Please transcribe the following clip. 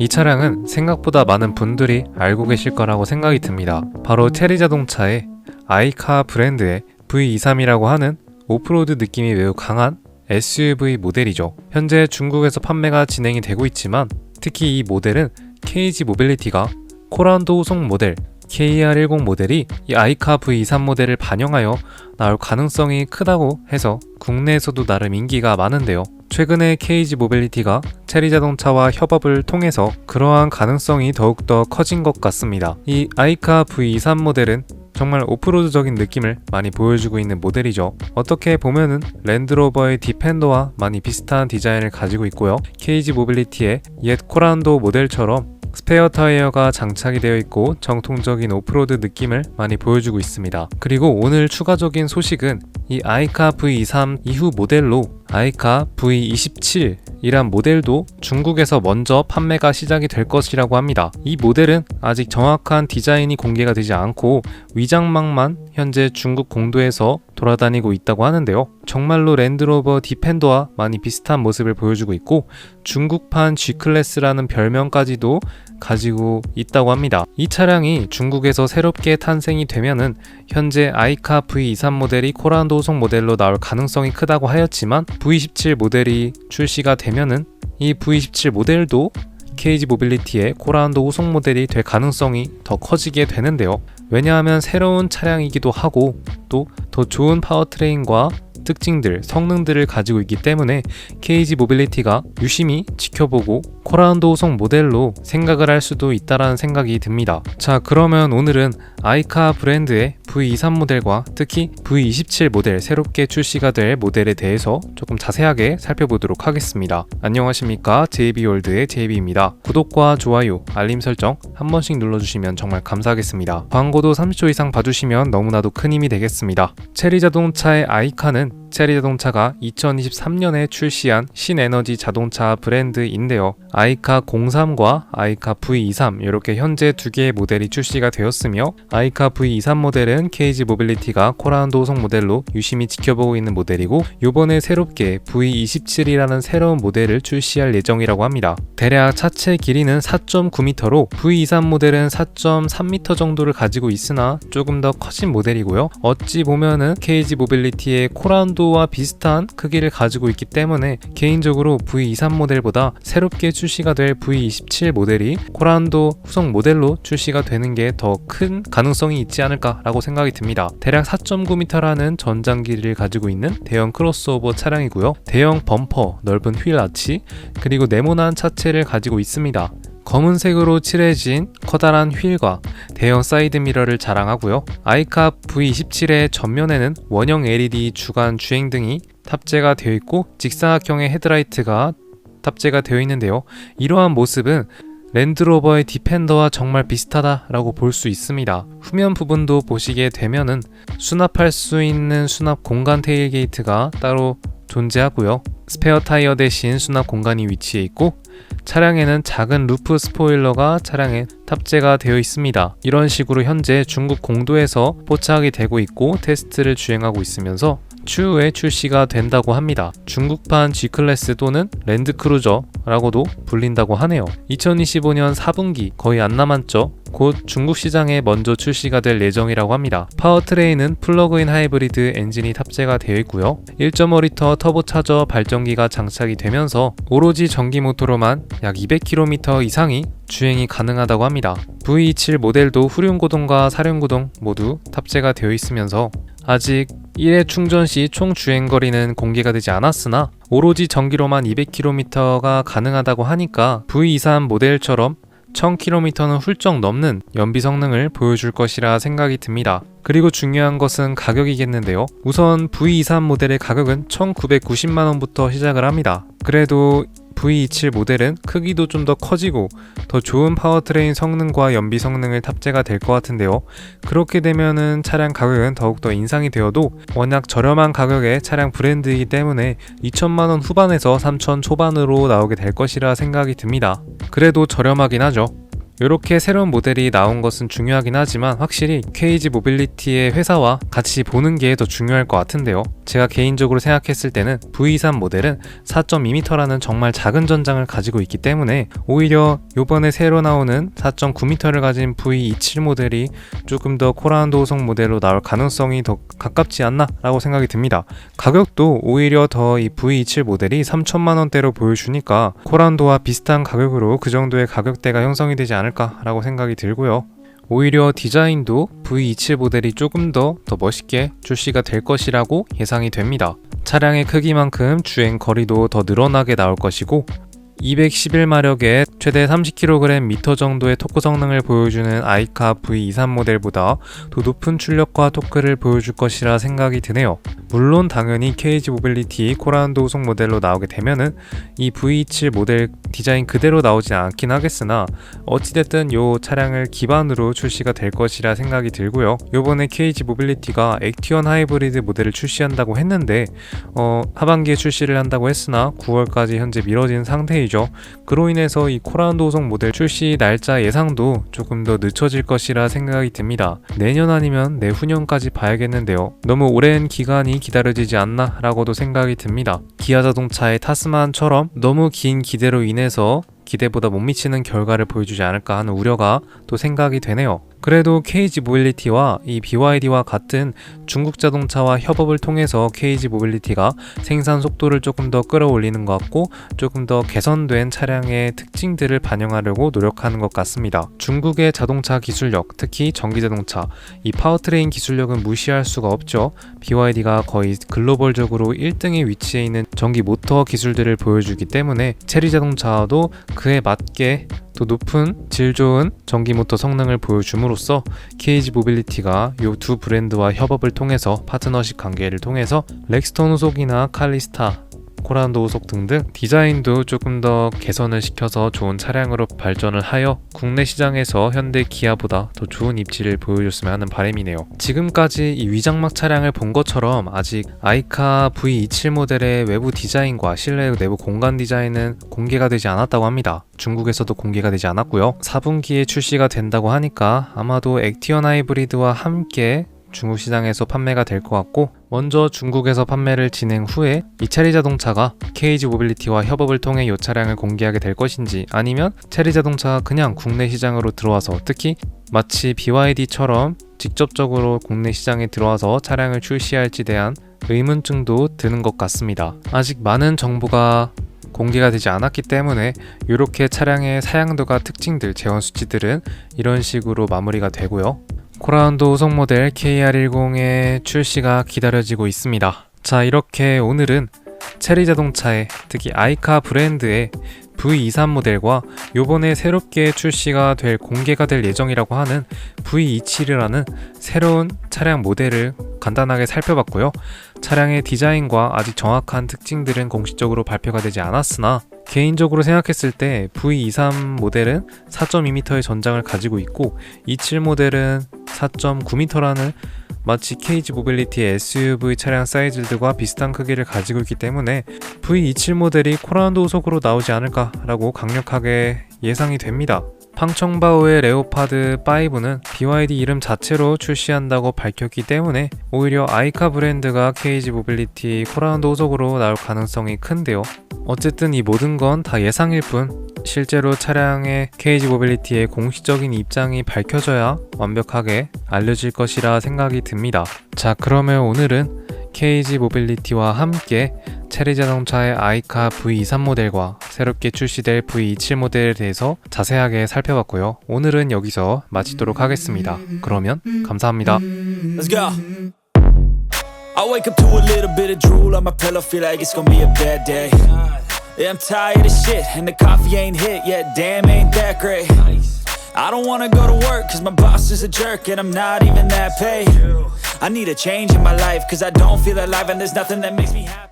이 차량은 생각보다 많은 분들이 알고 계실 거라고 생각이 듭니다. 바로 체리 자동차의 아이카 브랜드의 V23이라고 하는 오프로드 느낌이 매우 강한 SUV 모델이죠. 현재 중국에서 판매가 진행이 되고 있지만 특히 이 모델은 KG 모빌리티가 코란도 후속 모델 KR10 모델이 이 아이카 V23 모델을 반영하여 나올 가능성이 크다고 해서 국내에서도 나름 인기가 많은데요. 최근에 KG 모빌리티가 체리 자동차와 협업을 통해서 그러한 가능성이 더욱더 커진 것 같습니다. 이 아이카 V23 모델은 정말 오프로드적인 느낌을 많이 보여주고 있는 모델이죠. 어떻게 보면은 랜드로버의 디펜더와 많이 비슷한 디자인을 가지고 있고요. KG 모빌리티의 옛 코란도 모델처럼 스페어 타이어가 장착이 되어 있고 정통적인 오프로드 느낌을 많이 보여주고 있습니다. 그리고 오늘 추가적인 소식은 이 아이카 V23 이후 모델로 아이카 V27 이란 모델도 중국에서 먼저 판매가 시작이 될 것이라고 합니다. 이 모델은 아직 정확한 디자인이 공개가 되지 않고 위장막만 현재 중국 공도에서 돌아다니고 있다고 하는데요. 정말로 랜드로버 디펜더와 많이 비슷한 모습을 보여주고 있고 중국판 G클래스라는 별명까지도 가지고 있다고 합니다. 이 차량이 중국에서 새롭게 탄생이 되면은 현재 아이카 V23 모델이 코란도 후속 모델로 나올 가능성이 크다고 하였지만 V27 모델이 출시가 되면은 이 V27 모델도 KG 모빌리티의 코란도 후속 모델이 될 가능성이 더 커지게 되는데요. 왜냐하면 새로운 차량이기도 하고 또 더 좋은 파워트레인과 특징들, 성능들을 가지고 있기 때문에 KG 모빌리티가 유심히 지켜보고 코란도 후속 모델로 생각을 할 수도 있다라는 생각이 듭니다. 자, 그러면 오늘은 아이카 브랜드의 V23 모델과 특히 V27 모델 새롭게 출시가 될 모델에 대해서 조금 자세하게 살펴보도록 하겠습니다. 안녕하십니까? JB월드의 JB입니다. 구독과 좋아요, 알림 설정 한 번씩 눌러주시면 정말 감사하겠습니다. 광고도 30초 이상 봐주시면 너무나도 큰 힘이 되겠습니다. 체리 자동차의 아이카는 Amen. 체리 자동차가 2023년에 출시한 신에너지 자동차 브랜드인데요. 아이카 03과 아이카 V23 이렇게 현재 두 개의 모델이 출시가 되었으며 아이카 V23 모델은 KG 모빌리티가 코란도 호속 모델로 유심히 지켜보고 있는 모델이고 요번에 새롭게 V27이라는 새로운 모델을 출시할 예정이라고 합니다. 대략 차체 길이는 4.9m로 V23 모델은 4.3m 정도를 가지고 있으나 조금 더 커진 모델이고요. 어찌 보면은 KG 모빌리티의 코란도 와 비슷한 크기를 가지고 있기 때문에 개인적으로 V23 모델보다 새롭게 출시가 될 V27 모델이 코란도 후속 모델로 출시가 되는 게 더 큰 가능성이 있지 않을까라고 생각이 듭니다. 대략 4.9m라는 전장 길이를 가지고 있는 대형 크로스오버 차량이고요. 대형 범퍼, 넓은 휠 아치, 그리고 네모난 차체를 가지고 있습니다. 검은색으로 칠해진 커다란 휠과 대형 사이드 미러를 자랑하고요. 아이카 V27의 전면에는 원형 LED 주간 주행 등이 탑재가 되어 있고 직사각형의 헤드라이트가 탑재가 되어 있는데요. 이러한 모습은 랜드로버의 디펜더와 정말 비슷하다라고 볼 수 있습니다. 후면 부분도 보시게 되면은 수납할 수 있는 수납 공간 테일 게이트가 따로 존재하고요. 스페어 타이어 대신 수납 공간이 위치해 있고 차량에는 작은 루프 스포일러가 차량에 탑재가 되어 있습니다. 이런 식으로 현재 중국 공도에서 포착이 되고 있고 테스트를 주행하고 있으면서 추후에 출시가 된다고 합니다. 중국판 G클래스 또는 랜드크루저라고도 불린다고 하네요. 2025년 4분기 거의 안 남았죠. 곧 중국 시장에 먼저 출시가 될 예정이라고 합니다. 파워트레인은 플러그인 하이브리드 엔진이 탑재가 되어 있고요. 1.5리터 터보차저 발전기가 장착이 되면서 오로지 전기 모터로만 약 200km 이상이 주행이 가능하다고 합니다. V27 모델도 후륜구동과 사륜구동 모두 탑재가 되어 있으면서 아직 1회 충전 시 총 주행 거리는 공개가 되지 않았으나 오로지 전기로만 200km가 가능하다고 하니까 V23 모델처럼 1000km는 훌쩍 넘는 연비 성능을 보여줄 것이라 생각이 듭니다. 그리고 중요한 것은 가격이겠는데요. 우선 V23 모델의 가격은 1990만원부터 시작을 합니다. 그래도 V27 모델은 크기도 좀 더 커지고 더 좋은 파워트레인 성능과 연비 성능을 탑재가 될 것 같은데요. 그렇게 되면은 차량 가격은 더욱더 인상이 되어도 워낙 저렴한 가격의 차량 브랜드이기 때문에 2천만원 후반에서 3천 초반으로 나오게 될 것이라 생각이 듭니다. 그래도 저렴하긴 하죠. 이렇게 새로운 모델이 나온 것은 중요하긴 하지만 확실히 KG 모빌리티의 회사와 같이 보는 게 더 중요할 것 같은데요. 제가 개인적으로 생각했을 때는 V23 모델은 4.2m라는 정말 작은 전장을 가지고 있기 때문에 오히려 이번에 새로 나오는 4.9m를 가진 V27 모델이 조금 더 코란도 호성 모델로 나올 가능성이 더 가깝지 않나 라고 생각이 듭니다. 가격도 오히려 더 이 V27 모델이 3천만 원대로 보여주니까 코란도와 비슷한 가격으로 그 정도의 가격대가 형성이 되지 않을 까라고 생각이 들고요. 오히려 디자인도 V27 모델이 조금 더 더 멋있게 출시가 될 것이라고 예상이 됩니다. 차량의 크기만큼 주행 거리도 더 늘어나게 나올 것이고 211마력에 최대 30kg 미터 정도의 토크 성능을 보여주는 아이카 V23 모델보다 더 높은 출력과 토크를 보여줄 것이라 생각이 드네요. 물론 당연히 KG 모빌리티 코란도 속 모델로 나오게 되면은 이 V27 모델 디자인 그대로 나오진 않긴 하겠으나 어찌됐든 요 차량을 기반으로 출시가 될 것이라 생각이 들고요. 요번에 KG 모빌리티가 액티언 하이브리드 모델을 출시한다고 했는데 어, 하반기에 출시를 한다고 했으나 9월까지 현재 미뤄진 상태이죠. 그로 인해서 이 코란도 호성 모델 출시 날짜 예상도 조금 더 늦춰질 것이라 생각이 듭니다. 내년 아니면 내후년까지 봐야겠는데요. 너무 오랜 기간이 기다려지지 않나 라고도 생각이 듭니다. 기아 자동차의 타스만처럼 너무 긴 기대로 인해서 기대보다 못 미치는 결과를 보여주지 않을까 하는 우려가 또 생각이 되네요. 그래도 KG 모빌리티와 이 BYD와 같은 중국 자동차와 협업을 통해서 KG 모빌리티가 생산 속도를 조금 더 끌어올리는 것 같고 조금 더 개선된 차량의 특징들을 반영하려고 노력하는 것 같습니다. 중국의 자동차 기술력, 특히 전기 자동차, 이 파워트레인 기술력은 무시할 수가 없죠. BYD가 거의 글로벌적으로 1등의 위치에 있는 전기 모터 기술들을 보여주기 때문에 체리 자동차도 그에 맞게 또 높은 질 좋은 전기 모터 성능을 보여줌으로써 KG 모빌리티가 이 두 브랜드와 협업을 통해서 파트너십 관계를 통해서 렉스톤 후속이나 칼리스타 코란도 후속 등등 디자인도 조금 더 개선을 시켜서 좋은 차량으로 발전을 하여 국내 시장에서 현대 기아보다 더 좋은 입지를 보여줬으면 하는 바람이네요. 지금까지 이 위장막 차량을 본 것처럼 아직 아이카 V27 모델의 외부 디자인과 실내 내부 공간 디자인은 공개가 되지 않았다고 합니다. 중국에서도 공개가 되지 않았고요. 4분기에 출시가 된다고 하니까 아마도 액티언 하이브리드와 함께 중국 시장에서 판매가 될 것 같고 먼저 중국에서 판매를 진행 후에 이 체리 자동차가 KG 모빌리티와 협업을 통해 이 차량을 공개하게 될 것인지 아니면 체리 자동차가 그냥 국내 시장으로 들어와서 특히 마치 BYD처럼 직접적으로 국내 시장에 들어와서 차량을 출시할지 대한 의문증도 드는 것 같습니다. 아직 많은 정보가 공개가 되지 않았기 때문에 이렇게 차량의 사양도가 특징들, 재원 수치들은 이런 식으로 마무리가 되고요. 코라운도 후속 모델 KR10의 출시가 기다려지고 있습니다. 자, 이렇게 오늘은 체리 자동차의 특히 아이카 브랜드의 V23 모델과 요번에 새롭게 출시가 될 공개가 될 예정이라고 하는 V27이라는 새로운 차량 모델을 간단하게 살펴봤고요. 차량의 디자인과 아직 정확한 특징들은 공식적으로 발표가 되지 않았으나 개인적으로 생각했을 때 V23 모델은 4.2m의 전장을 가지고 있고 27 모델은 4.9m라는 마치 KG 모빌리티의 SUV 차량 사이즈들과 비슷한 크기를 가지고 있기 때문에 V27 모델이 코란도 속으로 나오지 않을까라고 강력하게 예상이 됩니다. 팡청바오의 레오파드 5는 BYD 이름 자체로 출시한다고 밝혔기 때문에 오히려 아이카 브랜드가 KG 모빌리티 코라운도 호속으로 나올 가능성이 큰데요. 어쨌든 이 모든 건 다 예상일 뿐 실제로 차량의 KG 모빌리티의 공식적인 입장이 밝혀져야 완벽하게 알려질 것이라 생각이 듭니다. 자, 그러면 오늘은 KG 모빌리티와 함께 체리 자동차의 아이카 V23 모델과 새롭게 출시될 V27 모델에 대해서 자세하게 살펴봤고요. 오늘은 여기서 마치도록 하겠습니다. 그러면 감사합니다. I wake up to a little bit of drool on my pillow, feel like it's gonna be a bad day. Yeah, I'm tired of shit, and the coffee ain't hit yet. Damn, ain't that great. I don't wanna go to work, cause my boss is a jerk, and I'm not even that paid. I need a change in my life, cause I don't feel alive, and there's nothing that makes me happy.